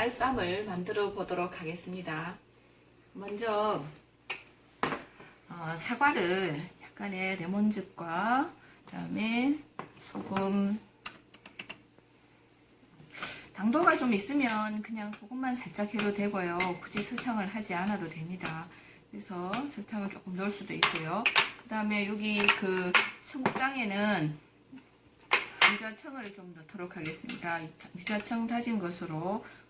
알쌈을 만들어 보도록 하겠습니다. 먼저 어, 사과를 약간의 레몬즙과 그 다음에 소금 당도가 좀 있으면 그냥 소금만 살짝 해도 되고요. 굳이 설탕을 하지 않아도 됩니다. 그래서 설탕을 조금 넣을 수도 있고요. 그 다음에 여기 그 청국장에는 유자청을 좀 넣도록 하겠습니다. 유자청 다진 것으로 그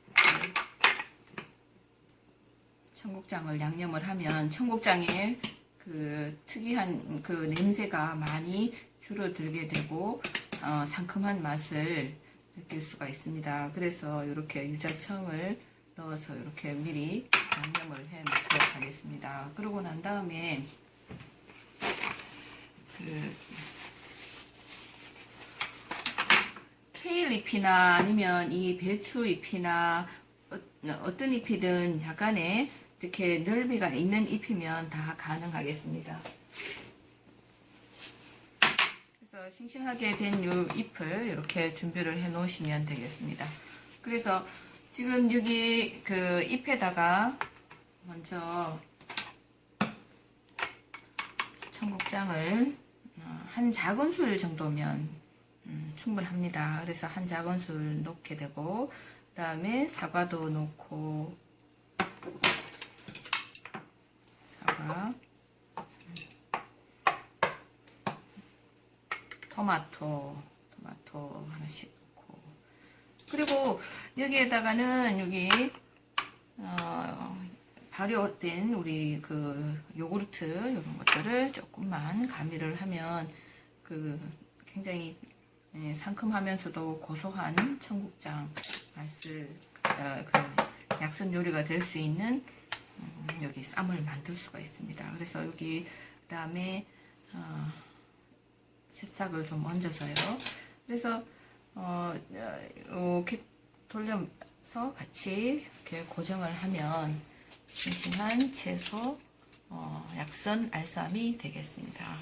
청국장을 양념을 하면 청국장에 그 특이한 그 냄새가 많이 줄어들게 되고 어, 상큼한 맛을 느낄 수가 있습니다. 그래서 이렇게 유자청을 넣어서 이렇게 미리 양념을 해 놓도록 하겠습니다. 그러고 난 다음에 그 잎이나 아니면 이 배추 잎이나 어, 어떤 잎이든 약간의 이렇게 넓이가 있는 잎이면 다 가능하겠습니다. 그래서 싱싱하게 된이 잎을 이렇게 준비를 해 놓으시면 되겠습니다. 그래서 지금 여기 그 잎에다가 먼저 청국장을 어, 한 작은 술 정도면 음, 충분합니다. 그래서 한 작은 술 넣게 되고 그 다음에 사과도 넣고 사과 토마토 토마토 하나씩 넣고 그리고 여기에다가는 여기 어, 발효된 우리 그 요구르트 이런 것들을 조금만 가미를 하면 그 굉장히 예, 상큼하면서도 고소한 청국장 맛을 어, 그 약선 요리가 될 수 있는 음, 여기 쌈을 만들 수가 있습니다. 그래서 여기 그 다음에 어, 새싹을 좀 얹어서요. 그래서 어, 이렇게 돌려서 같이 이렇게 고정을 하면 싱싱한 채소 어, 약선 알쌈이 되겠습니다.